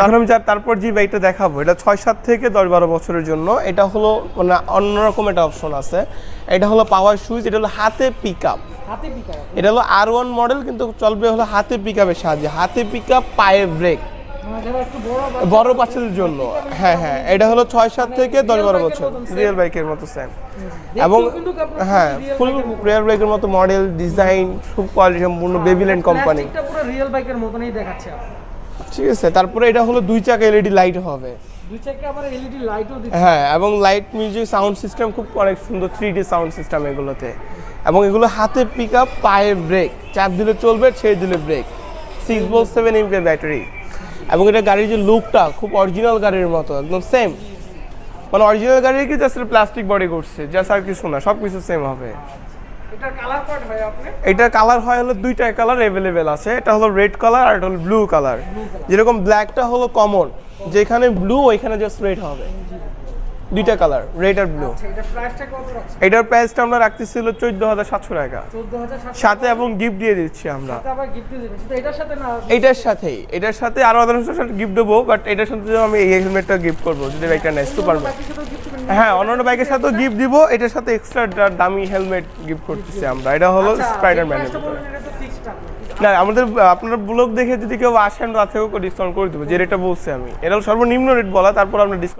তাহলে আমি তারপর যে বাইকটা দেখাবো এটা ছয় সাত থেকে দশ বারো বছরের জন্য। এটা হলো মানে অন্যরকম একটা অপশন আছে। এটা হলো পাওয়ার সুইচ এটা হলো হাতে পিক আপ এটা হলো আর ওয়ান মডেল কিন্তু চলবে হলো হাতে পিক আপের সাহায্যে। হাতে পিক আপ পায়ে ব্রেক মানে যারা বড় বাচ্চাদের জন্য। হ্যাঁ হ্যাঁ এটা হলো ছয় সাত থেকে দশ বারো বছর। রিয়েল বাইকের মতো দেখতেও এবং হ্যাঁ ফুল। রিয়েল বাইকের মতো মডেল ডিজাইন খুব কোয়ালিটি সম্পূর্ণ বেবিল্যান্ড কোম্পানি রিয়েল বাইকের মতনই দেখাচ্ছে। ঠিক আছে তারপরে এটা হলো দুই চাকা এলইডি লাইট হবে। হ্যাঁ এবং লাইট মিউজিক সাউন্ড সিস্টেম খুব অনেক সুন্দর থ্রি ডি সাউন্ড সিস্টেম এগুলোতে। এবং এগুলো হাতে পিক আপ পায়ে ব্রেক চাপ দিলে চলবে ছেড়ে দিলে brake six volt seven amp battery এবং এটা গাড়ির যে লুকটা খুব অরিজিনাল গাড়ির মতো একদম সেম মানে অরিজিনাল গাড়ির কি জাস্ট প্লাস্টিক বডি করছে জাস্ট আর কিছু না সব কিছু সেম হবে। হয় এটার কালার হয় হলো দুইটা কালার অ্যাভেলেবেল আছে। এটা হলো রেড কালার আর এটা হলো ব্লু কালার যেরকম ব্ল্যাকটা হলো কমন যেখানে ব্লু ওইখানে জাস্ট রেড হবে। দুইটা কালার রেড আর ব্লু। আচ্ছা এটার প্রাইসটা আমরা রাখতেছিল চোদ্দ হাজার সাতশো টাকা। সাথে এবং গিফট দিয়ে দিচ্ছি আমরা। আবার গিফট দিয়ে দেবেন। শুধু এটার সাথে না এটার সাথেই এটার সাথে আরও আদার সাথে গিফট দেবো বাট এটার সাথে আমি এই হেলমেটটা গিফট করব যদি বাইকটা নেয় সুপার হ্যাঁ অন্যান্য বাইকের সাথেও গিফট দিব এটার সাথে এক্সট্রা দামি হেলমেট গিফট করতেছি আমরা। এটা হলো আচ্ছা, স্পাইডার ম্যানের এটা তো ফিক্সড আপনার না আমাদের আপনার ব্লগ দেখে যদি কেউ আসেন তার থেকেও ডিসকাউন্ট করে দেবো যে রেটটা বলছি আমি। এটা হলো সর্বনিম্ন রেট বলা তারপর আপনার ডিসকাউন্ট